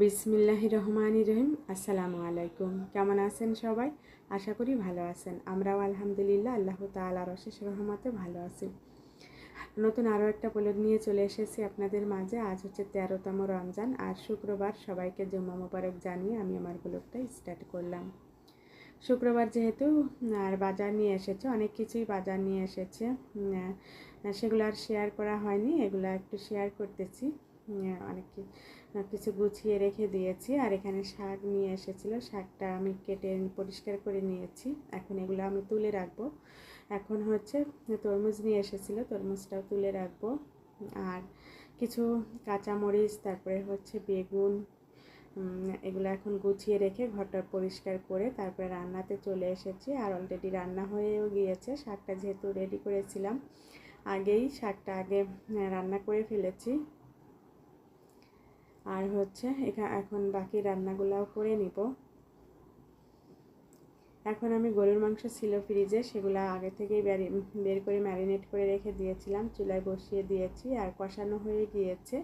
বিসমিল্লাহ রহমান রহিম। আসসালামু আলাইকুম। কেমন আছেন সবাই? আশা করি ভালো আছেন। আমরাও আলহামদুলিল্লাহ আল্লাহ তালার অশেষ রহমতে ভালো আছি। নতুন আরও একটা প্রয়োগ নিয়ে চলে এসেছি আপনাদের মাঝে। আজ হচ্ছে তেরোতম রমজান আর শুক্রবার সবাইকে জুম্মা মোবারক জানিয়ে আমি আমার ব্লগটা স্টার্ট করলাম। শুক্রবার যেহেতু, আর বাজার নিয়ে এসেছে, অনেক কিছুই বাজার নিয়ে এসেছে। সেগুলো আর শেয়ার করা হয়নি, এগুলো একটু শেয়ার করতেছি। অনেক কিছু গুছিয়ে রেখে দিয়েছি। আর এখানে শাক নিয়ে এসেছিল। শাকটা আমি কেটে পরিষ্কার করে নিয়েছি। এখন এগুলো আমি তুলে রাখব। এখন হচ্ছে তরমুজ নিয়ে এসেছিল। তরমুজটাও তুলে রাখব। আর কিছু কাঁচামরিচ, তারপরে হচ্ছে বেগুন এগুলো এখন গুছিয়ে রেখে ঘরটা পরিষ্কার করে তারপরে রান্নাতে চলে এসেছি। আর অলরেডি রান্না হয়েও গিয়েছে। শাকটা যেহেতু রেডি করেছিলাম, আগেই শাকটা আগে রান্না করে ফেলেছি। আর হচ্ছে এখা এখন বাকি রান্নাগুলাও করে নিব। এখন আমি গরুর মাংস ছিল ফ্রিজে, সেগুলো আগে থেকেই বের করে ম্যারিনেট করে রেখে দিয়েছিলাম। চুলায় বসিয়ে দিয়েছি আর কষানো হয়ে গিয়েছে।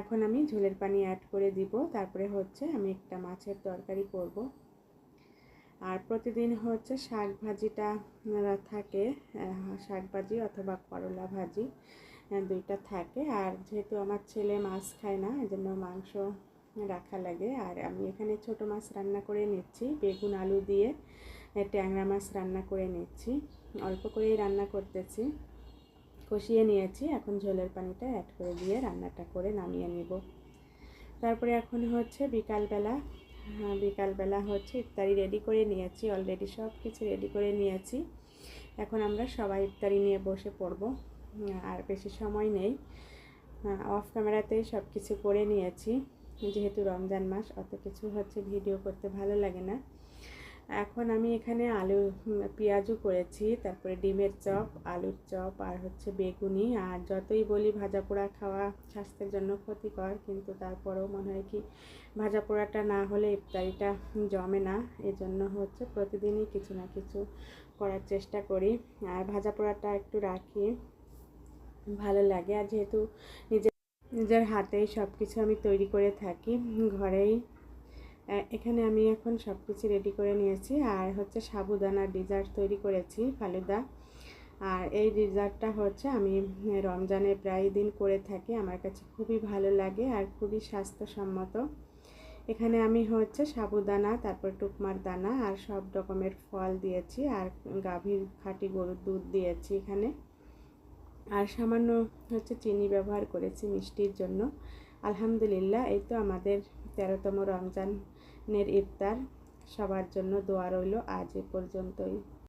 এখন আমি ঝোলের পানি অ্যাড করে দিব। তারপরে হচ্ছে আমি একটা মাছের তরকারি করব। আর প্রতিদিন হচ্ছে শাক ভাজিটা থাকে শাক ভাজি অথবা করলা ভাজি। দুইটা থাকে। আর যেহেতু আমার ছেলে মাছ খায় না এই জন্য মাংস রাখা লাগে। আর আমি এখানে ছোট মাছ রান্না করে নিচ্ছি, বেগুন, আলু দিয়ে ট্যাংরা মাছ রান্না করে নিচ্ছি। অল্প করেই রান্না করতেছি। কষিয়ে নিয়েছি, এখন ঝোলের পানিটা অ্যাড করে দিয়ে রান্নাটা করে নামিয়ে নেব। তারপরে এখন হচ্ছে বিকালবেলা বিকালবেলা হচ্ছে ইফতারি রেডি করে নিয়েছি অলরেডি সব কিছু রেডি করে নিয়েছি। এখন আমরা সবাই ইফতারি নিয়ে বসে পড়ব। আর বেশি সময় নেই। অফ ক্যামেরাতেই সব কিছু করে নিয়েছি। যেহেতু রমজান মাস, অত কিছু হচ্ছে ভিডিও করতে ভালো লাগে না। এখন আমি এখানে আলু পেঁয়াজও করেছি, তারপরে ডিমের চপ, আলুর চপ, আর হচ্ছে বেগুনি। আর যতই বলি ভাজা পোড়া খাওয়া স্বাস্থ্যের জন্য ক্ষতিকর, কিন্তু তারপরেও মনে হয় কি ভাজা পোড়াটা না হলে ইফতারিটা জমে না। এজন্য হচ্ছে প্রতিদিনই কিছু না কিছু করার চেষ্টা করি। আর ভাজা পোড়াটা একটু রাখি। ভালো লাগে। আর যেহেতু নিজের নিজের হাতেই সব কিছু আমি তৈরি করে থাকি, ঘরেই এখানে আমি এখন সব কিছু রেডি করে নিয়েছি। আর হচ্ছে সাবুদানার ডিজার্ট তৈরি করেছি, ফালুদা। আর এই ডিজার্টটা হচ্ছে আমি রমজানে প্রায় দিন করে থাকি। আমার কাছে খুবই ভালো লাগে আর খুবই স্বাস্থ্যসম্মত। এখানে আমি হচ্ছে সাবুদানা, তারপর টুকমার দানা আর সব রকমের ফল দিয়েছি। আর গাভীর খাঁটি গরুর দুধ দিয়েছি এখানে। আর সামান্য হচ্ছে চিনি ব্যবহার করেছি মিষ্টির জন্য। আলহামদুলিল্লাহ, এই তো আমাদের তেরোতম রমজানের ইফতার। সবার জন্য দোয়া রইল আজ এ পর্যন্তই।